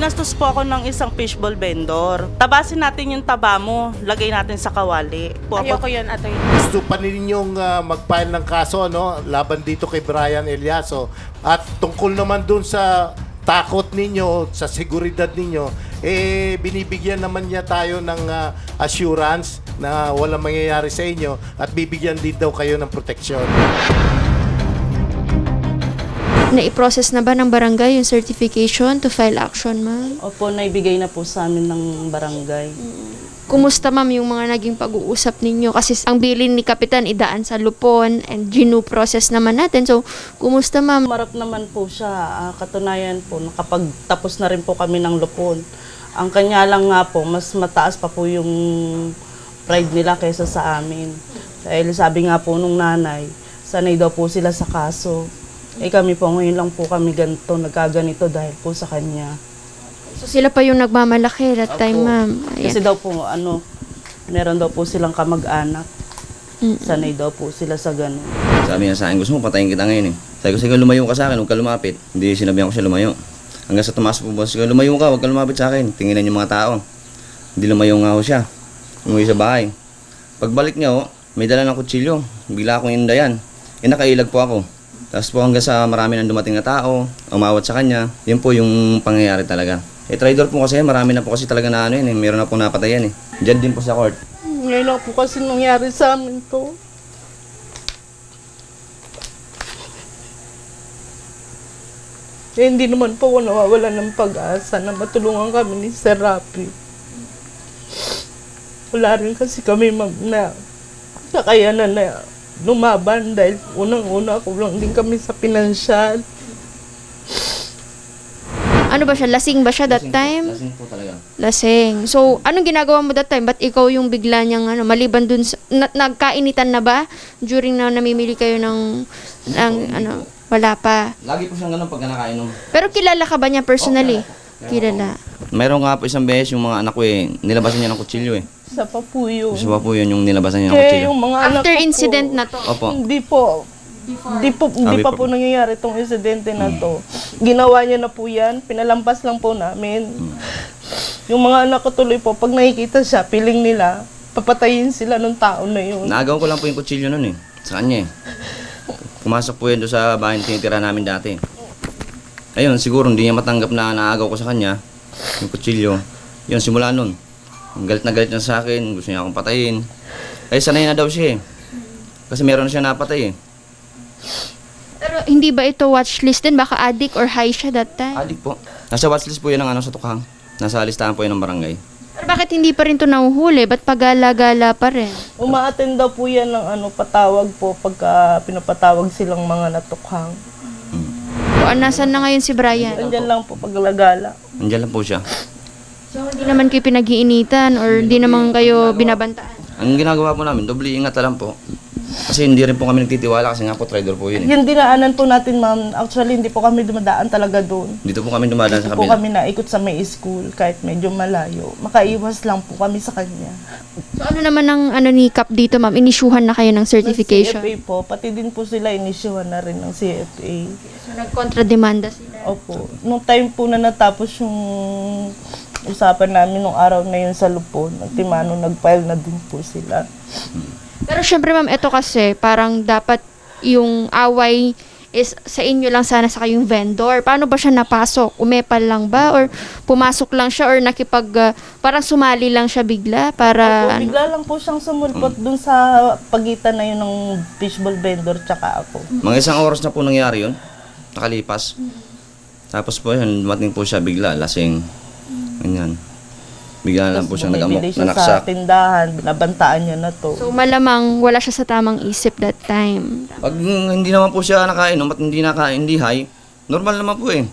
Ginastos po ako ng isang fishball vendor. Tabasin natin yung taba mo, lagay natin sa kawali. Po, Ayoko yun, attorney. Gusto pa ninyong uh, mag-file ng kaso no laban dito kay Brian Eliaso at tungkol naman dun sa takot ninyo, sa seguridad ninyo, eh binibigyan naman niya tayo ng uh, assurance na walang mangyayari sa inyo at bibigyan din daw kayo ng proteksyon. Na-process na ba ng barangay yung certification to file action, ma'am? Opo, naibigay na po sa amin ng barangay. Kumusta, ma'am, yung mga naging pag-uusap ninyo? Kasi ang bilin ni Kapitan idaan sa lupon and ginu process naman natin. So, kumusta, ma'am? Marap naman po siya. Ah, katunayan po, nakapagtapos na rin po kami ng lupon. Ang kanya lang nga po, mas mataas pa po yung pride nila kaysa sa amin. Dahil sabi nga po nung nanay, sanay daw po sila sa kaso. Eh kami po, ngayon lang po kami ganito, nagkaganito dahil po sa kanya. So, sila pa yung nagmamalaki that time, Opo. ma'am. Ayan. Kasi daw po, ano, meron daw po silang kamag-anak. Mm. Sanay daw po sila sa ganun. Sabi niya sa akin, gusto mo patayin kita ngayon eh. Sabi ko, sige, lumayo ka sa akin, huwag ka lumapit. Hindi, sinabihan ko siya lumayo. Hanggang sa tumaas po boss, sige, lumayo ka, huwag ka lumapit sa akin. Tinginan yung mga tao. Hindi lumayo nga ho siya. Umuwi sa bahay. Pagbalik niya ho, may dala ng kutsilyo. Bigla akong indayan. Eh, nakailag po ako. Tapos po hanggang sa marami nang dumating na tao, umawat sa kanya, yun po yung pangyayari talaga. Eh, trader po kasi, marami na po kasi talaga na ano yun eh. Meron na po napatayan eh. Diyan din po sa court. Ngayon lang po kasi nangyari sa amin to. Eh, hindi naman po ako nawawala ng pag-asa na matulungan kami ni Sir Rapi. Wala rin kasi kami ma'am na kakayanan na lumaban dahil unang-una ko lang din kami sa pinansyal. Ano ba siya? Lasing ba siya that Lasing po- time? Lasing po talaga. Lasing. So, anong ginagawa mo that time? Ba't ikaw yung bigla niyang ano, maliban dun sa, na- nagkainitan na ba? During na namimili kayo ng, ng ano, wala pa. Lagi po siyang ganun pag nakainom. Pero kilala ka ba niya personally? Kilala. Mayroon nga po isang beses yung mga anak ko eh, nilabasan niya ng kutsilyo eh. Isa pa po yun. Pa po yun yung nilabasan niya ng Kaya kutsilyo. yung mga anak After ko po- incident na to. Opo. Hindi po. Hindi po, hindi Sabi pa po po. nangyayari itong insidente na to. Ginawa niya na po yan, pinalampas lang po namin. Yung mga anak ko tuloy po, pag nakikita siya, piling nila, papatayin sila ng tao na yun. Naagaw ko lang po yung kutsilyo nun eh. Sa kanya eh. Pumasok po yun doon sa bahay na tinitira namin dati. Ayun, siguro hindi niya matanggap na naagaw ko sa kanya. Yung kutsilyo. Yun, simula nun. Ang galit na galit niya sa akin. Gusto niya akong patayin. Ay, sanay na daw siya eh. Kasi meron na siya napatay eh. Pero hindi ba ito watchlist din? Baka addict or high siya that time? Adik po. Nasa watchlist po yun ng ano sa tukhang. Nasa listahan po yun ng barangay. Pero bakit hindi pa rin to nahuhuli? Ba't pagala-gala pa rin? Umaattend daw po yan ng ano, patawag po pagka pinapatawag silang mga natukhang. O, ah, nasan na ngayon si Brian? Andyan lang po paglagala. Nandiyan lang po siya. So, hindi naman kayo pinag-iinitan or hindi naman kayo binabantaan? Ang ginagawa po namin, doble ingat na lang po. Kasi hindi rin po kami nagtitiwala kasi nga po trader po yun eh. Yung dinaanan po natin, ma'am, actually hindi po kami dumadaan talaga doon. Dito po kami dumadaan sa Hindi po kabila. kami naikot sa may school kahit medyo malayo. Makaiwas lang po kami sa kanya. So, ano naman ang ano ni Cap dito, ma'am? Inisyuhan na kayo ng certification? CFA po, pati din po sila inisyuhan na rin ng CFA. So, nag-contrademanda sila. Opo. Nung time po na natapos yung usapan namin nung araw na yun sa Lupon, nagtimano, nag-file na din po sila. Pero syempre, ma'am, ito kasi parang dapat yung away is sa inyo lang sana sa kayong vendor. Paano ba siya napasok? Umepal lang ba? Or pumasok lang siya? Or nakipag, uh, parang sumali lang siya bigla? Para, Opo, ano? bigla lang po siyang sumulpot dun sa pagitan na yun ng fishball vendor tsaka ako. Mga isang oras na po nangyari yun. Nakalipas. Tapos po yun, dumating po siya bigla, lasing. Ganyan. Bigla na lang po siyang nagamok, bumibili siya sa nanaksak. tindahan, binabantaan niya na to. so, malamang wala siya sa tamang isip that time. Pag hindi naman po siya nakainom at hindi nakain, hindi high, normal naman po eh.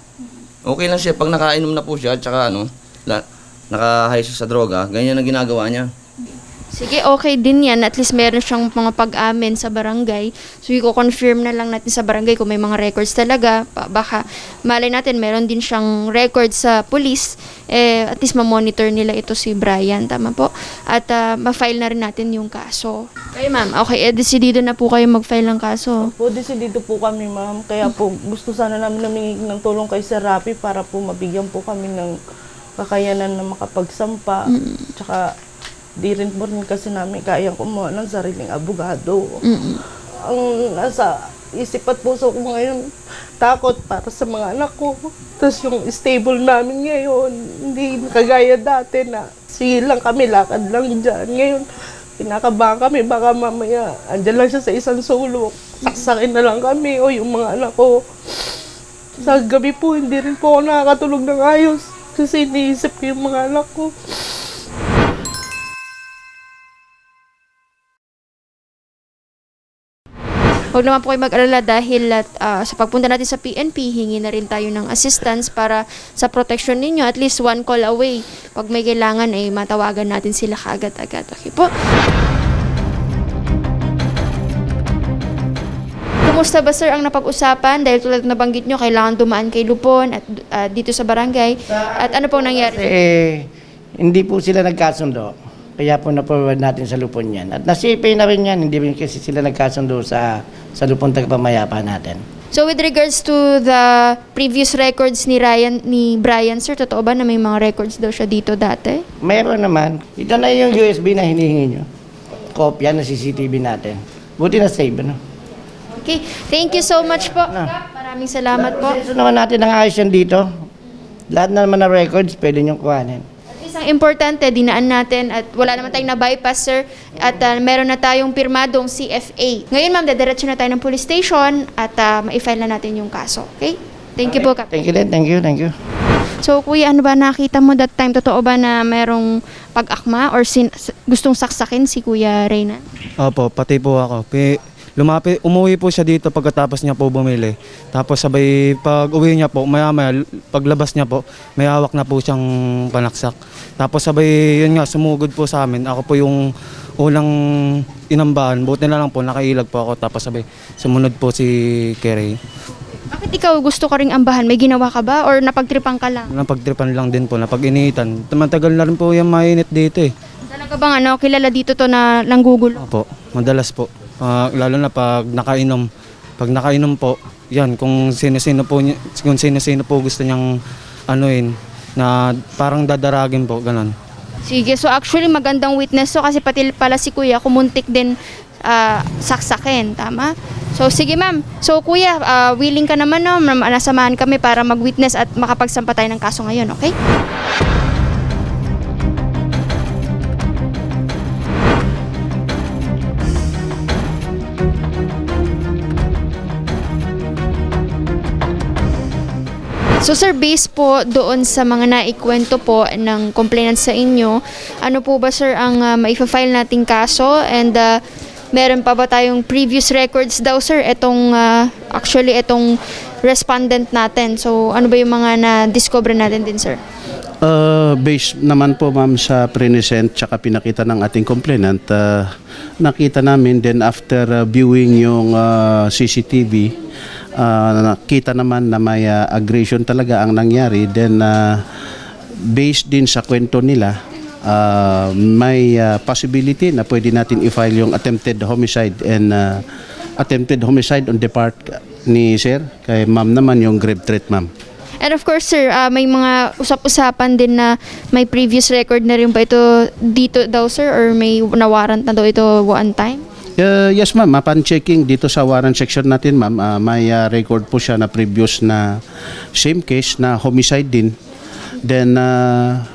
Okay lang siya. Pag nakainom na po siya, at saka ano, la, naka-high siya sa droga, ganyan ang ginagawa niya. Sige, okay din yan. At least meron siyang mga pag-amin sa barangay. So, i-confirm na lang natin sa barangay kung may mga records talaga. Pa- baka, malay natin, meron din siyang records sa police. Eh, at least ma-monitor nila ito si Brian. Tama po. At ah, ma-file na rin natin yung kaso. Kayo, ma'am. Okay, eh, decidido na po kayo mag-file ng kaso. Po, dito po kami, ma'am. Kaya po, gusto sana namin namingi ng tulong kay Sir Rapi para po mabigyan po kami ng kakayanan na makapagsampa. Tsaka, di rin po rin kasi namin kayang kumuha ng sariling abogado. Ang nasa isip at puso ko ngayon, takot para sa mga anak ko. Tapos yung stable namin ngayon, hindi kagaya dati na sige lang kami, lakad lang dyan. Ngayon, pinakabahan kami, baka mamaya, andyan lang siya sa isang sulok. Saksakin na lang kami o yung mga anak ko. Sa gabi po, hindi rin po ako nakakatulog ng ayos. Kasi iniisip ko yung mga anak ko. Huwag naman po kayo mag-alala dahil at, ah, sa pagpunta natin sa PNP, hingi na rin tayo ng assistance para sa protection ninyo. At least one call away. Pag may kailangan, ay matawagan natin sila kaagad-agad. Okay po? Kumusta ba sir ang napag-usapan? Dahil tulad na nabanggit nyo, kailangan dumaan kay Lupon at ah, dito sa barangay. At ano pong nangyari? Eh, hindi po sila nagkasundo. Kaya po na-forward natin sa lupon yan. At nasipay na rin yan, hindi rin kasi sila nagkasundo sa, sa lupon tagapamayapa natin. So with regards to the previous records ni Ryan ni Brian sir, totoo ba na may mga records daw siya dito dati? Meron naman. Ito na yung USB na hinihingi nyo. Kopya ng CCTV natin. Buti na save, ano? Okay, thank you so much po. Kap, Maraming salamat po. Proseso naman natin ang ayos yan dito. Lahat na naman na records, pwede nyo kuhanin. At least ang importante, dinaan natin at wala naman tayong na-bypass, sir. At ah, meron na tayong pirmadong CFA. Ngayon, ma'am, dediretso na tayo ng police station at uh, ma-file na natin yung kaso. Okay? Thank you po, Kap. Thank you din, thank you, thank you. So, kuya, ano ba nakita mo that time? Totoo ba na merong pag-akma or sin- gustong saksakin si Kuya Reynan? Opo, pati po ako. Pi, lumapi, umuwi po siya dito pagkatapos niya po bumili. Tapos sabay pag uwi niya po, maya maya, paglabas niya po, may hawak na po siyang panaksak. Tapos sabay, yun nga, sumugod po sa amin. Ako po yung unang inambahan. Buti na lang po, nakailag po ako. Tapos sabay, sumunod po si Kerry. Bakit ikaw gusto ka ring ambahan? May ginawa ka ba or napagtripan ka lang? Napagtripan lang din po, napag-initan. Matagal na rin po yung mainit dito eh. Talaga bang ano, kilala dito to na nanggugulo? Opo, madalas po. Ah, lalo na pag nakainom. Pag nakainom po, yan, kung sino-sino po, kung sino-sino po gusto niyang anuin, na parang dadaragin po, ganun. Sige, so actually magandang witness to kasi pati pala si kuya kumuntik din ah, saksakin, tama? So sige ma'am, so kuya, ah, willing ka naman no, nasamahan kami para mag-witness at makapagsampa tayo ng kaso ngayon, okay? So sir, based po doon sa mga naikwento po ng complainant sa inyo, ano po ba sir ang uh, maifa-file nating kaso and uh, meron pa ba tayong previous records daw sir etong uh, actually etong respondent natin. So ano ba yung mga na-discover natin din sir? Uh, based naman po ma'am sa present tsaka pinakita ng ating complainant, uh, nakita namin then after uh, viewing yung uh, CCTV, uh, nakita naman na may uh, aggression talaga ang nangyari then uh, based din sa kwento nila, uh, may uh, possibility na pwede natin i-file yung attempted homicide and uh, attempted homicide on the part ni sir kay ma'am naman yung grave threat ma'am. And of course sir, uh, may mga usap-usapan din na may previous record na rin ba ito dito daw sir or may nawarrant na daw ito one time? Uh, yes ma'am, upon checking dito sa warrant section natin ma'am, uh, may uh, record po siya na previous na same case na homicide din. Then uh,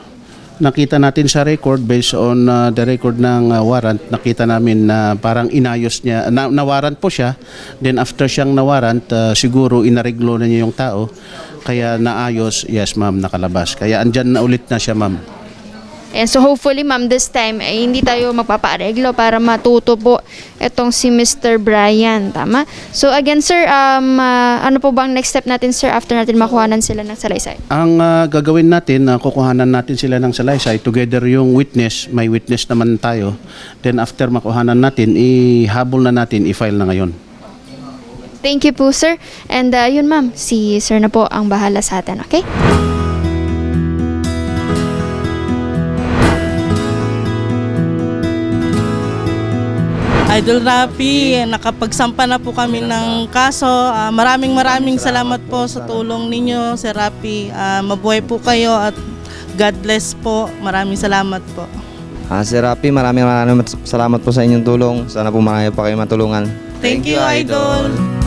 nakita natin sa record based on uh, the record ng uh, warrant, nakita namin na parang inayos niya, na, na warrant po siya. Then after siyang na warrant, uh, siguro inareglo na niya yung tao. Kaya naayos, yes ma'am, nakalabas. Kaya andyan na ulit na siya ma'am. And so hopefully ma'am this time ay hindi tayo magpapaareglo para matuto po itong si Mr. Brian, tama? So again sir, um, ah, ano po bang next step natin sir after natin makuhanan sila ng salaysay? Ang ah, gagawin natin, na kukuhanan natin sila ng salaysay, together yung witness, may witness naman tayo. Then after makuhanan natin, ihabol na natin, i-file na ngayon. Thank you po sir. And ah, yun ma'am, si sir na po ang bahala sa atin, okay? Idol Rapi, nakapagsampa na po kami ng kaso. Ah, maraming maraming salamat po sa tulong ninyo, Sir Rapi. Ah, mabuhay po kayo at God bless po. Maraming salamat po. Ah, Sir Rapi, maraming maraming salamat po sa inyong tulong. Sana po marami pa kayo matulungan. Thank you, Idol.